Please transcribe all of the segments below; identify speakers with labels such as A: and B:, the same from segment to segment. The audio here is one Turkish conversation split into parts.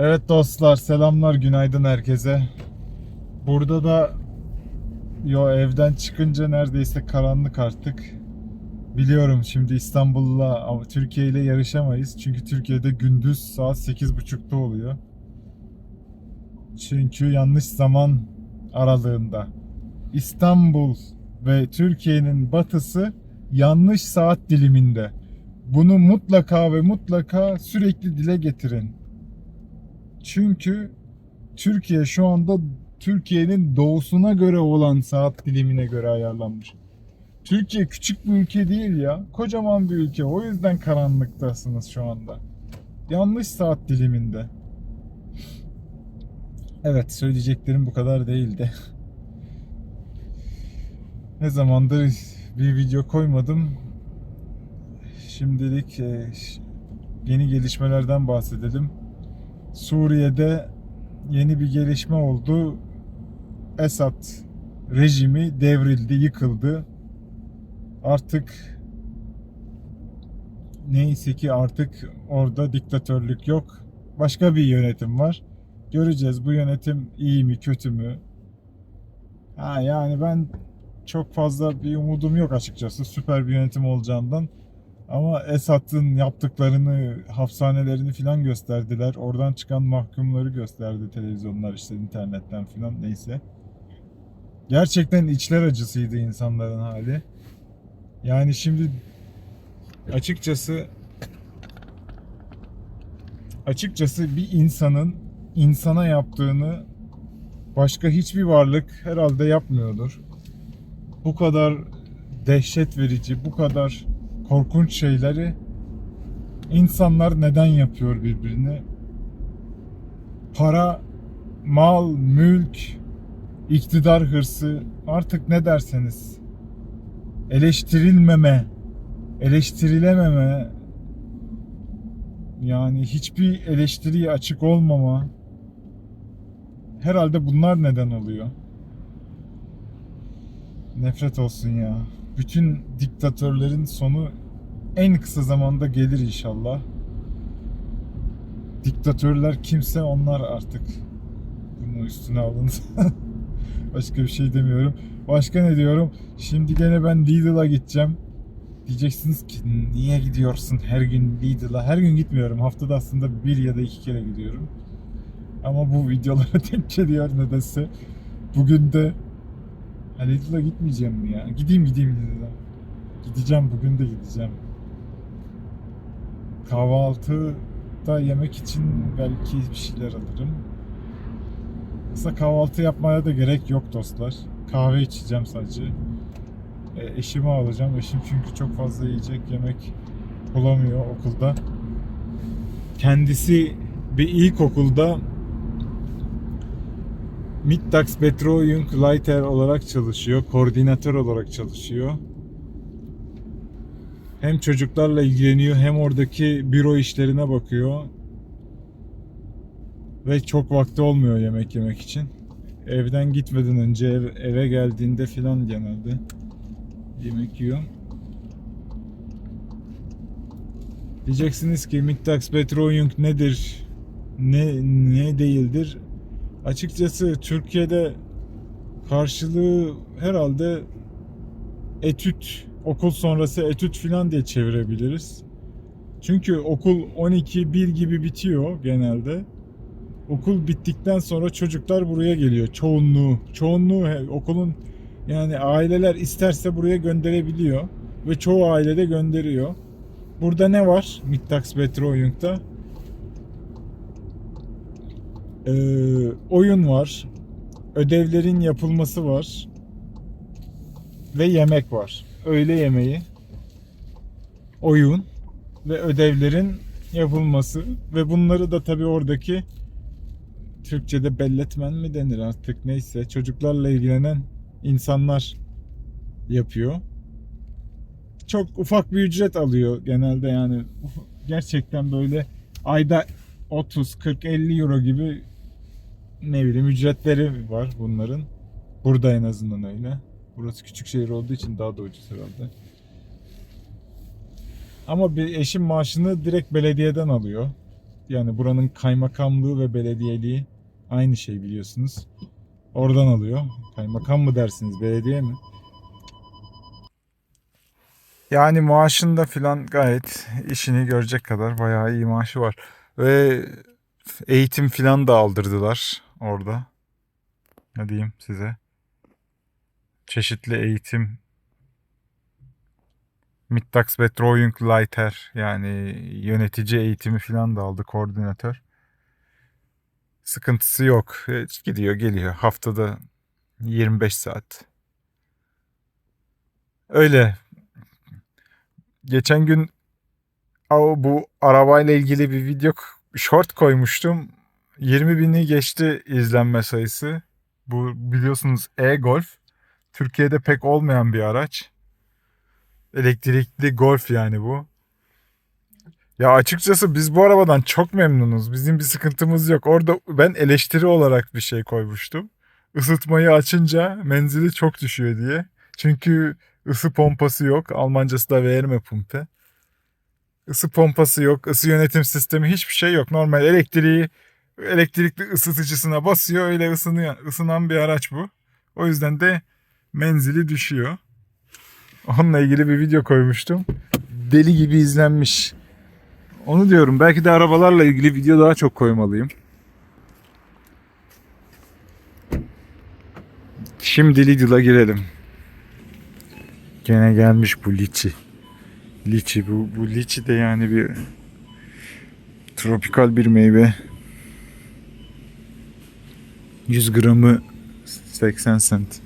A: Evet dostlar selamlar günaydın herkese. Burada da yo evden çıkınca neredeyse karanlık artık. Biliyorum şimdi İstanbul'la Türkiye ile yarışamayız. Çünkü Türkiye'de gündüz saat 8.30'da oluyor. Çünkü yanlış zaman aralığında. İstanbul ve Türkiye'nin batısı yanlış saat diliminde. Bunu mutlaka ve mutlaka sürekli dile getirin. Çünkü Türkiye şu anda Türkiye'nin doğusuna göre olan saat dilimine göre ayarlanmış. Türkiye küçük bir ülke değil ya. Kocaman bir ülke. O yüzden karanlıktasınız şu anda. Yanlış saat diliminde. Evet söyleyeceklerim bu kadar değildi. ne zamandır bir video koymadım. Şimdilik e, yeni gelişmelerden bahsedelim. Suriye'de yeni bir gelişme oldu. Esad rejimi devrildi, yıkıldı. Artık neyse ki artık orada diktatörlük yok. Başka bir yönetim var. Göreceğiz bu yönetim iyi mi kötü mü? Ha yani ben çok fazla bir umudum yok açıkçası süper bir yönetim olacağından. Ama Esad'ın yaptıklarını, hapishanelerini filan gösterdiler. Oradan çıkan mahkumları gösterdi televizyonlar işte internetten filan neyse. Gerçekten içler acısıydı insanların hali. Yani şimdi açıkçası açıkçası bir insanın insana yaptığını başka hiçbir varlık herhalde yapmıyordur. Bu kadar dehşet verici, bu kadar korkunç şeyleri insanlar neden yapıyor birbirine? Para, mal, mülk, iktidar hırsı artık ne derseniz eleştirilmeme, eleştirilememe yani hiçbir eleştiriye açık olmama herhalde bunlar neden oluyor. Nefret olsun ya. Bütün diktatörlerin sonu en kısa zamanda gelir inşallah. Diktatörler kimse onlar artık. Bunu üstüne alın. Başka bir şey demiyorum. Başka ne diyorum? Şimdi gene ben Lidl'a gideceğim. Diyeceksiniz ki niye gidiyorsun her gün Lidl'a? Her gün gitmiyorum. Haftada aslında bir ya da iki kere gidiyorum. Ama bu videolara denk geliyor nedense. Bugün de Ha, Lidl'a gitmeyeceğim mi ya? Gideyim gideyim Lidl'a. Gideceğim bugün de gideceğim. Kahvaltıda yemek için belki bir şeyler alırım. Aslında kahvaltı yapmaya da gerek yok dostlar. Kahve içeceğim sadece. E, eşimi alacağım. Eşim çünkü çok fazla yiyecek yemek bulamıyor okulda. Kendisi bir ilkokulda Mittags Betreuung Leiter olarak çalışıyor. Koordinatör olarak çalışıyor. Hem çocuklarla ilgileniyor hem oradaki büro işlerine bakıyor. Ve çok vakti olmuyor yemek yemek için. Evden gitmeden önce ev- eve geldiğinde filan genelde yemek yiyor. Diyeceksiniz ki Mittags Betreuung nedir? Ne ne değildir? Açıkçası Türkiye'de karşılığı herhalde etüt, okul sonrası etüt filan diye çevirebiliriz. Çünkü okul 12-1 gibi bitiyor genelde. Okul bittikten sonra çocuklar buraya geliyor. Çoğunluğu, çoğunluğu okulun yani aileler isterse buraya gönderebiliyor ve çoğu aile de gönderiyor. Burada ne var Mittags Betreuung'da? Ee, oyun var. Ödevlerin yapılması var. Ve yemek var. Öğle yemeği, oyun ve ödevlerin yapılması ve bunları da tabii oradaki Türkçe'de belletmen mi denir artık neyse çocuklarla ilgilenen insanlar yapıyor. Çok ufak bir ücret alıyor genelde yani gerçekten böyle ayda 30, 40, 50 euro gibi ne bileyim ücretleri var bunların. Burada en azından öyle. Burası küçük şehir olduğu için daha da ucuz herhalde. Ama bir eşim maaşını direkt belediyeden alıyor. yani buranın kaymakamlığı ve belediyeliği aynı şey biliyorsunuz. Oradan alıyor. Kaymakam mı dersiniz, belediye mi? Yani maaşında filan gayet işini görecek kadar bayağı iyi maaşı var. Ve eğitim filan da aldırdılar orada. Ne diyeyim size? Çeşitli eğitim Mittagsbetreuungsleiter yani yönetici eğitimi filan da aldı koordinatör. Sıkıntısı yok. Hiç Gidiyor geliyor haftada 25 saat. Öyle. Geçen gün bu arabayla ilgili bir video short koymuştum. 20 bini geçti izlenme sayısı. Bu biliyorsunuz e-Golf. Türkiye'de pek olmayan bir araç. Elektrikli Golf yani bu. Ya açıkçası biz bu arabadan çok memnunuz. Bizim bir sıkıntımız yok. Orada ben eleştiri olarak bir şey koymuştum. Isıtmayı açınca menzili çok düşüyor diye. Çünkü ısı pompası yok. Almancası da Wärmepumpe. Isı pompası yok. ısı yönetim sistemi hiçbir şey yok. Normal elektriği elektrikli ısıtıcısına basıyor. Öyle ısınıyor. ısınan bir araç bu. O yüzden de menzili düşüyor. Onunla ilgili bir video koymuştum. Deli gibi izlenmiş. Onu diyorum. Belki de arabalarla ilgili video daha çok koymalıyım. Şimdi Lidl'a girelim. Gene gelmiş bu liçi. Liçi bu, bu liçi de yani bir tropikal bir meyve. 100 gramı 80 cent.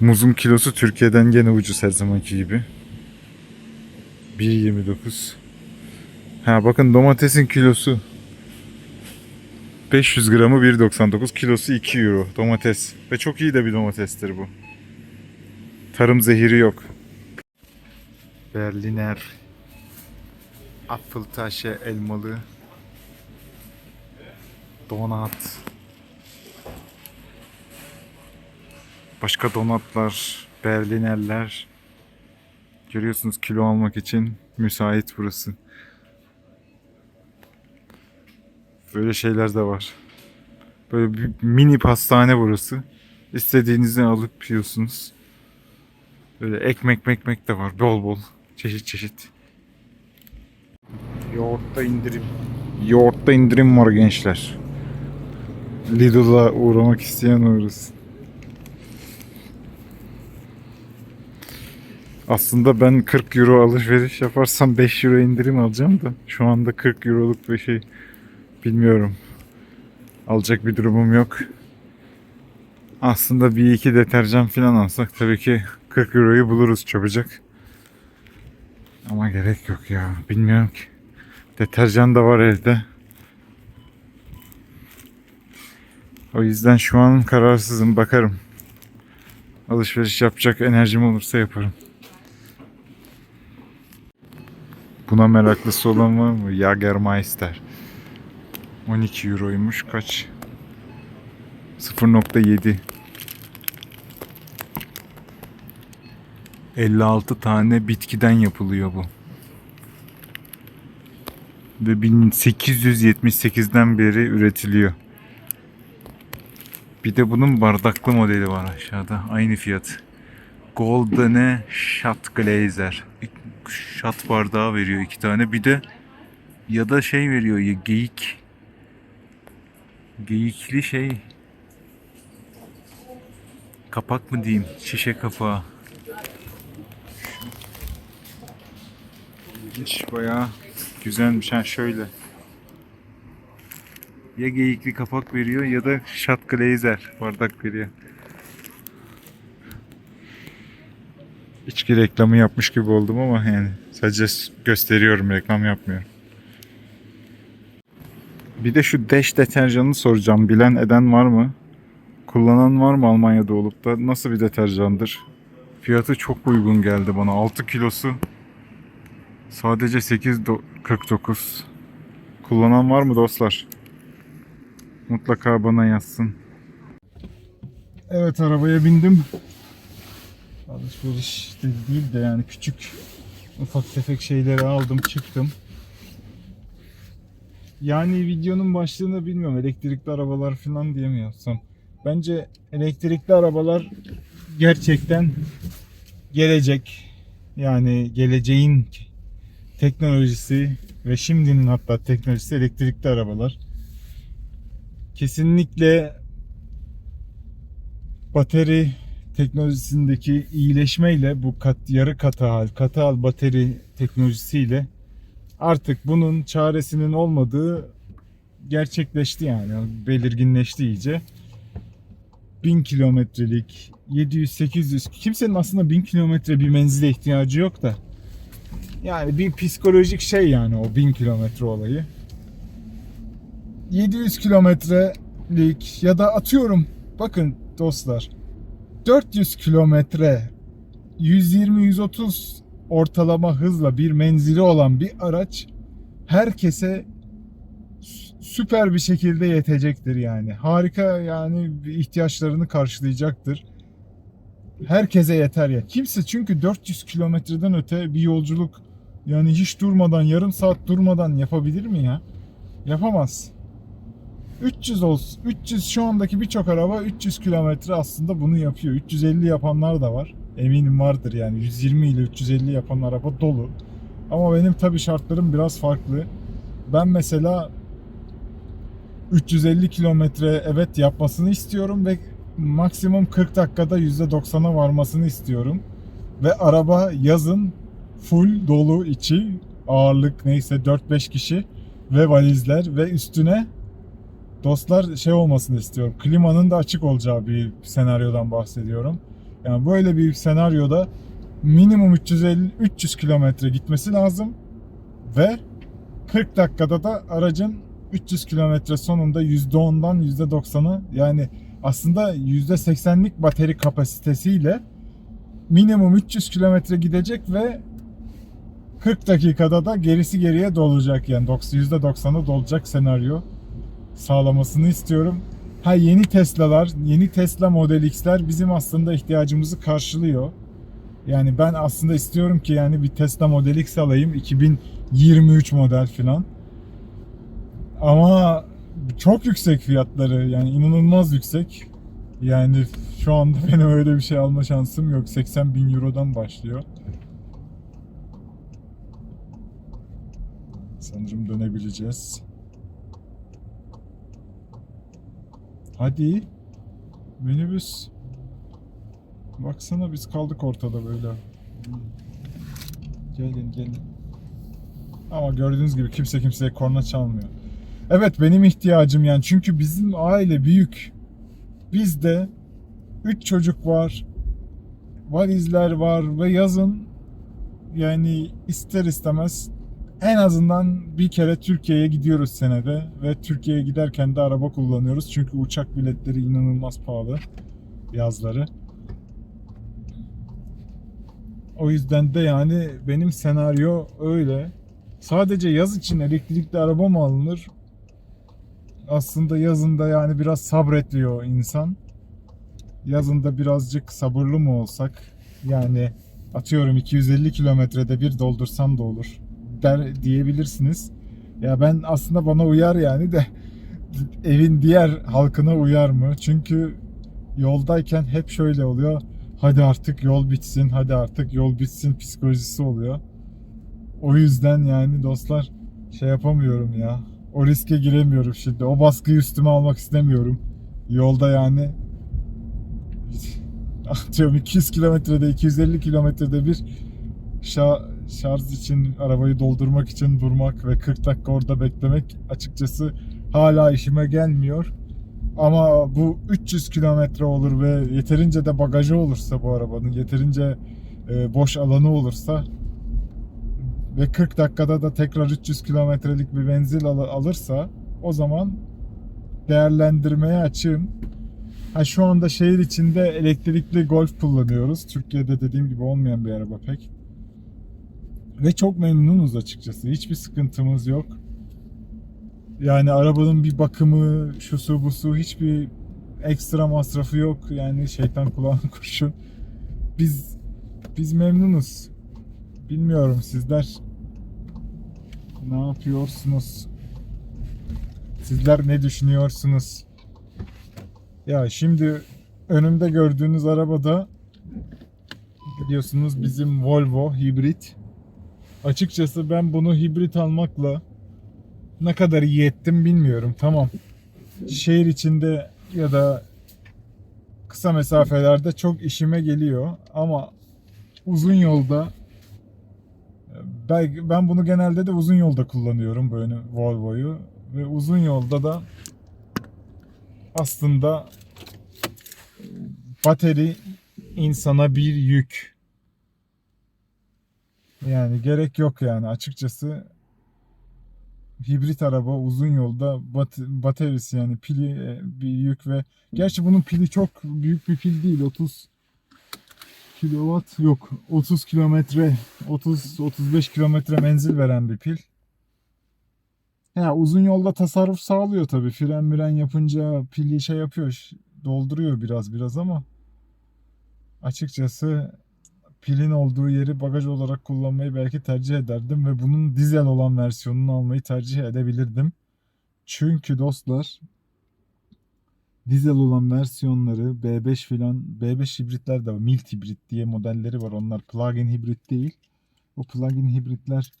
A: Muzun kilosu Türkiye'den gene ucuz her zamanki gibi. 1.29. Ha bakın domatesin kilosu 500 gramı 1.99 kilosu 2 euro domates ve çok iyi de bir domatestir bu. Tarım zehiri yok. Berliner Apfeltaşe elmalı donat Başka donatlar, berlinerler. Görüyorsunuz kilo almak için müsait burası. Böyle şeyler de var. Böyle bir mini pastane burası. İstediğinizi alıp yiyorsunuz. Böyle ekmek mekmek de var bol bol. Çeşit çeşit. Yoğurtta indirim. Yoğurtta indirim var gençler. Lidl'a uğramak isteyen uğrasın. Aslında ben 40 euro alışveriş yaparsam 5 euro indirim alacağım da şu anda 40 euroluk bir şey bilmiyorum. Alacak bir durumum yok. Aslında bir iki deterjan falan alsak tabii ki 40 euroyu buluruz çabucak. Ama gerek yok ya. Bilmiyorum ki. Deterjan da var evde. O yüzden şu an kararsızım. Bakarım. Alışveriş yapacak enerjim olursa yaparım. Buna meraklısı olan var mı? Jagermeister. 12 euroymuş. Kaç? 0.7 56 tane bitkiden yapılıyor bu. Ve 1878'den beri üretiliyor. Bir de bunun bardaklı modeli var aşağıda. Aynı fiyat. Goldene Shot Glazer. Shot bardağı veriyor iki tane. Bir de ya da şey veriyor ya geyik. Geyikli şey. Kapak mı diyeyim? Şişe kapağı. İlginç bayağı güzelmiş. Ha şöyle. Ya geyikli kapak veriyor ya da shot glazer bardak veriyor. İçki reklamı yapmış gibi oldum ama yani sadece gösteriyorum reklam yapmıyorum. Bir de şu Dash deterjanını soracağım. Bilen eden var mı? Kullanan var mı Almanya'da olup da? Nasıl bir deterjandır? Fiyatı çok uygun geldi bana. 6 kilosu sadece 8.49. Kullanan var mı dostlar? Mutlaka bana yazsın. Evet arabaya bindim. Alışveriş de değil de yani küçük ufak tefek şeyleri aldım çıktım. Yani videonun başlığını bilmiyorum. Elektrikli arabalar falan diyemiyorsam. Bence elektrikli arabalar gerçekten gelecek. Yani geleceğin teknolojisi ve şimdinin hatta teknolojisi elektrikli arabalar. Kesinlikle bateri teknolojisindeki iyileşmeyle bu kat, yarı katı hal, katı hal bateri teknolojisiyle artık bunun çaresinin olmadığı gerçekleşti yani. Belirginleşti iyice. 1000 kilometrelik 700-800 kimsenin aslında 1000 kilometre bir menzile ihtiyacı yok da. Yani bir psikolojik şey yani o 1000 kilometre olayı. 700 kilometrelik ya da atıyorum bakın dostlar 400 kilometre 120-130 ortalama hızla bir menzili olan bir araç herkese sü- süper bir şekilde yetecektir yani. Harika yani ihtiyaçlarını karşılayacaktır. Herkese yeter ya. Kimse çünkü 400 kilometreden öte bir yolculuk yani hiç durmadan yarım saat durmadan yapabilir mi ya? Yapamaz. 300 olsun. 300 şu andaki birçok araba 300 kilometre aslında bunu yapıyor. 350 yapanlar da var. Eminim vardır yani 120 ile 350 yapan araba dolu. Ama benim tabi şartlarım biraz farklı. Ben mesela 350 kilometre evet yapmasını istiyorum ve maksimum 40 dakikada %90'a varmasını istiyorum. Ve araba yazın full dolu içi ağırlık neyse 4-5 kişi ve valizler ve üstüne dostlar şey olmasını istiyorum. Klimanın da açık olacağı bir senaryodan bahsediyorum. Yani böyle bir senaryoda minimum 350 300 kilometre gitmesi lazım ve 40 dakikada da aracın 300 kilometre sonunda %10'dan %90'ı yani aslında %80'lik bateri kapasitesiyle minimum 300 kilometre gidecek ve 40 dakikada da gerisi geriye dolacak yani %90'ı dolacak senaryo sağlamasını istiyorum. Ha yeni Tesla'lar, yeni Tesla Model X'ler bizim aslında ihtiyacımızı karşılıyor. Yani ben aslında istiyorum ki yani bir Tesla Model X alayım 2023 model falan. Ama çok yüksek fiyatları yani inanılmaz yüksek. Yani şu anda benim öyle bir şey alma şansım yok. 80 bin Euro'dan başlıyor. Sanırım dönebileceğiz. Hadi. Minibüs. Baksana biz kaldık ortada böyle. Gelin gelin. Ama gördüğünüz gibi kimse kimseye korna çalmıyor. Evet benim ihtiyacım yani çünkü bizim aile büyük. Bizde 3 çocuk var. Valizler var ve yazın yani ister istemez en azından bir kere Türkiye'ye gidiyoruz senede ve Türkiye'ye giderken de araba kullanıyoruz. Çünkü uçak biletleri inanılmaz pahalı yazları. O yüzden de yani benim senaryo öyle. Sadece yaz için elektrikli araba mı alınır? Aslında yazında yani biraz sabrediyor insan. Yazında birazcık sabırlı mı olsak? Yani atıyorum 250 kilometrede bir doldursam da olur der diyebilirsiniz. Ya ben aslında bana uyar yani de evin diğer halkına uyar mı? Çünkü yoldayken hep şöyle oluyor. Hadi artık yol bitsin, hadi artık yol bitsin psikolojisi oluyor. O yüzden yani dostlar şey yapamıyorum ya. O riske giremiyorum şimdi. O baskıyı üstüme almak istemiyorum. Yolda yani atıyorum 200 kilometrede 250 kilometrede bir şa- şarj için arabayı doldurmak için durmak ve 40 dakika orada beklemek açıkçası hala işime gelmiyor. Ama bu 300 kilometre olur ve yeterince de bagajı olursa bu arabanın yeterince e, boş alanı olursa ve 40 dakikada da tekrar 300 kilometrelik bir menzil al- alırsa o zaman değerlendirmeye açığım. Ha şu anda şehir içinde elektrikli Golf kullanıyoruz. Türkiye'de dediğim gibi olmayan bir araba pek. Ve çok memnunuz açıkçası. Hiçbir sıkıntımız yok. Yani arabanın bir bakımı, şu su bu su hiçbir ekstra masrafı yok. Yani şeytan kulağına kurşun. Biz biz memnunuz. Bilmiyorum sizler ne yapıyorsunuz? Sizler ne düşünüyorsunuz? Ya şimdi önümde gördüğünüz arabada biliyorsunuz bizim Volvo hibrit. Açıkçası ben bunu hibrit almakla ne kadar iyi ettim bilmiyorum. Tamam. Şehir içinde ya da kısa mesafelerde çok işime geliyor ama uzun yolda ben, bunu genelde de uzun yolda kullanıyorum böyle Volvo'yu ve uzun yolda da aslında bateri insana bir yük. Yani gerek yok yani açıkçası hibrit araba uzun yolda bat, bataryası yani pili e, bir yük ve gerçi bunun pili çok büyük bir pil değil 30 kilowatt yok 30 kilometre 30 35 kilometre menzil veren bir pil. Ya uzun yolda tasarruf sağlıyor tabii. Fren miren yapınca pili şey yapıyor, dolduruyor biraz biraz ama açıkçası pilin olduğu yeri bagaj olarak kullanmayı belki tercih ederdim ve bunun dizel olan versiyonunu almayı tercih edebilirdim. Çünkü dostlar dizel olan versiyonları B5 filan B5 hibritler de var. Mild hibrit diye modelleri var. Onlar plug-in hibrit değil. O plug-in hibritler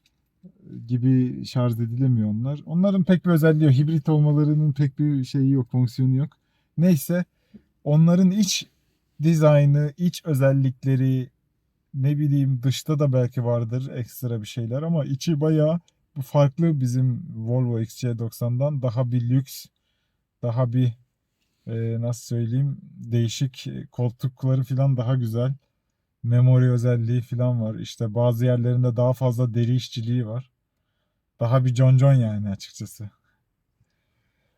A: gibi şarj edilemiyor onlar. Onların pek bir özelliği yok. Hibrit olmalarının pek bir şeyi yok, fonksiyonu yok. Neyse onların iç dizaynı, iç özellikleri ne bileyim dışta da belki vardır ekstra bir şeyler ama içi bayağı farklı bizim Volvo XC90'dan daha bir lüks, daha bir e, nasıl söyleyeyim değişik koltukları falan daha güzel. Memori özelliği falan var. İşte bazı yerlerinde daha fazla deri işçiliği var. Daha bir concon yani açıkçası.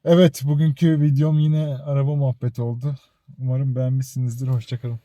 A: Evet bugünkü videom yine araba muhabbeti oldu. Umarım beğenmişsinizdir. Hoşçakalın.